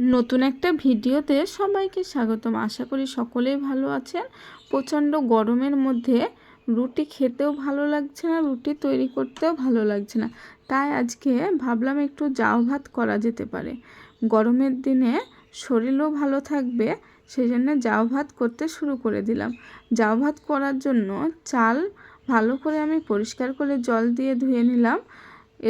নতুন একটা ভিডিওতে সবাইকে স্বাগতম। আশা করি সকলেই ভালো আছেন। প্রচণ্ড গরমের মধ্যে রুটি খেতেও ভালো লাগছে না, রুটি তৈরি করতেও ভালো লাগছে না। তাই আজকে ভাবলাম একটু জাউ ভাত করা যেতে পারে। গরমের দিনে শরীরও ভালো থাকবে সেই জন্য জাউ ভাত করতে শুরু করে দিলাম। জাউ ভাত করার জন্য চাল ভালো করে আমি পরিষ্কার করে জল দিয়ে ধুয়ে নিলাম।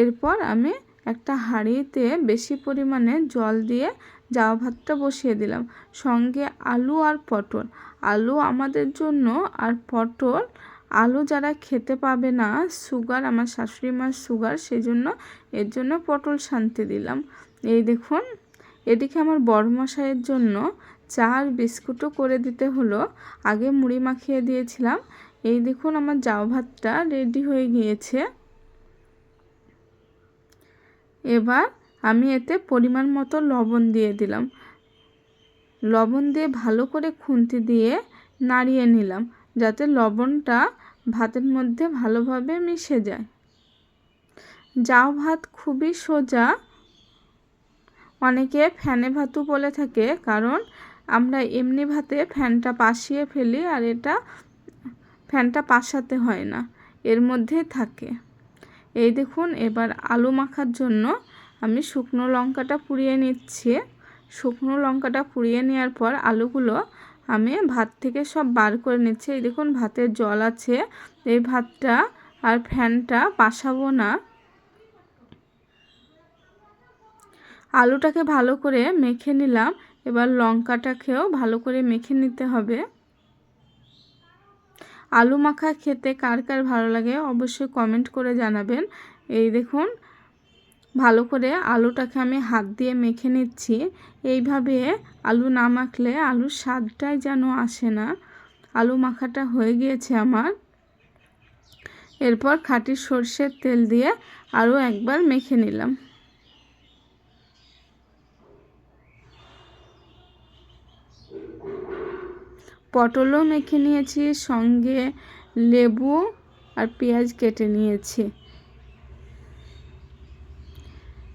এরপর আমি একটা হাঁড়িতে বেশি পরিমাণে জল দিয়ে জাউ ভাতটা বসিয়ে দিলাম। সঙ্গে আলু আর পটল। আলু আমাদের জন্য আর পটল আলু যারা খেতে পাবে না, সুগার, আমার শাশুড়ি মার সুগার সেই জন্য এর জন্য পটল শান্তি দিলাম। এই দেখুন, এদিকে আমার বড় মশাইয়ের জন্য চা আর বিস্কুটও করে দিতে হলো। আগে মুড়ি মাখিয়ে দিয়েছিলাম। এই দেখুন, আমার জাউ ভাতটা রেডি হয়ে গিয়েছে। এবার আমি এতে পরিমাণ মতো লবণ দিয়ে দিলাম। লবণ দিয়ে ভালো করে খুন্তি দিয়ে নাড়িয়ে নিলাম যাতে লবণটা ভাতের মধ্যে ভালোভাবে মিশে যায়। জাউ ভাত খুবই সোজা। অনেকে ফ্যানে ভাতও বলে থাকে, কারণ আমরা এমনি ভাতে ফ্যানটা পাশিয়ে ফেলি আর এটা ফ্যানটা পাশাতে হয় না, এর মধ্যেই থাকে। এই দেখুন, এবার আলু মাখার জন্য আমি শুকনো লঙ্কাটা পুড়িয়ে নিচ্ছি। শুকনো লঙ্কাটা পুড়িয়ে নেওয়ার পর আলুগুলো আমি ভাত থেকে সব বার করে নিচ্ছি। এই দেখুন, ভাতের জল আছে। এই ভাতটা আর ফ্যানটা পাশাবো না। আলুটাকে ভালো করে মেখে নিলাম। এবার লঙ্কাটাকেও ভালো করে মেখে নিতে হবে। আলু মাখা খেতে কার কার ভালো লাগে অবশ্যই কমেন্ট করে জানাবেন। এই দেখুন, ভালো করে আলুটাকে আমি হাত দিয়ে মেখে নিচ্ছি। এইভাবে আলু না মাখলে আলুর স্বাদটাই যেন আসে না। আলু মাখাটা হয়ে গিয়েছে আমার। এরপর খাঁটি সর্ষের তেল দিয়ে আরও একবার মেখে নিলাম। পটলও মেখে নিয়েছি, সঙ্গে লেবু আর পেঁয়াজ কেটে নিয়েছি।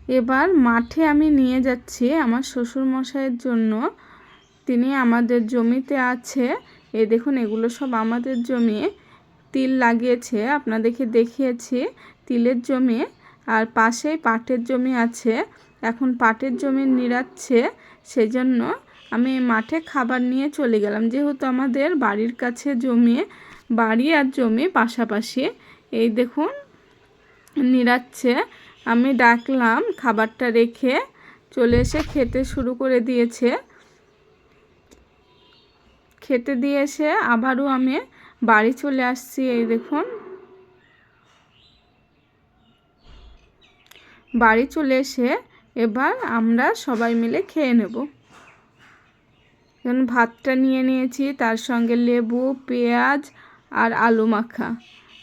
এবার মাঠে আমি নিয়ে যাচ্ছি আমার শ্বশুর মশাইয়ের জন্য। তিনি আমাদের জমিতে আছে। এ দেখুন, এগুলো সব আমাদের জমি। তিল লাগিয়েছে, আপনাদেরকে দেখিয়েছি। তিলের জমি আর পাশেই পাটের জমি আছে। এখন পাটের জমি নিড়াচ্ছে, সেজন্য আমি মাঠে খাবার নিয়ে চলে গেলাম। যেহেতু আমাদের বাড়ির কাছে জমি, বাড়ি আর জমি পাশাপাশি, এই দেখুন নিড়াচ্ছে আমি ডাকলাম, খাবারটা রেখে চলে এসে খেতে শুরু করে দিয়েছে। খেতে দিয়ে এসে আবারও আমি বাড়ি চলে আসছি, এই দেখুন। বাড়ি চলে এসে এবার আমরা সবাই মিলে খেয়ে নেব। ভাতটা নিয়ে নিয়েছি, তার সঙ্গে লেবু, পেঁয়াজ আর আলু মাখা।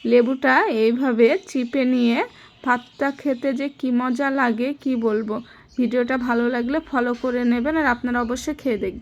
লেবুটা এইভাবে চিপে নিয়ে ভাতটা খেতে যে কি মজা লাগে, কি বলব? ভিডিওটা ভালো লাগলে ফলো করে নেবেন আর আপনারা অবশ্যই খেয়ে দেখবেন।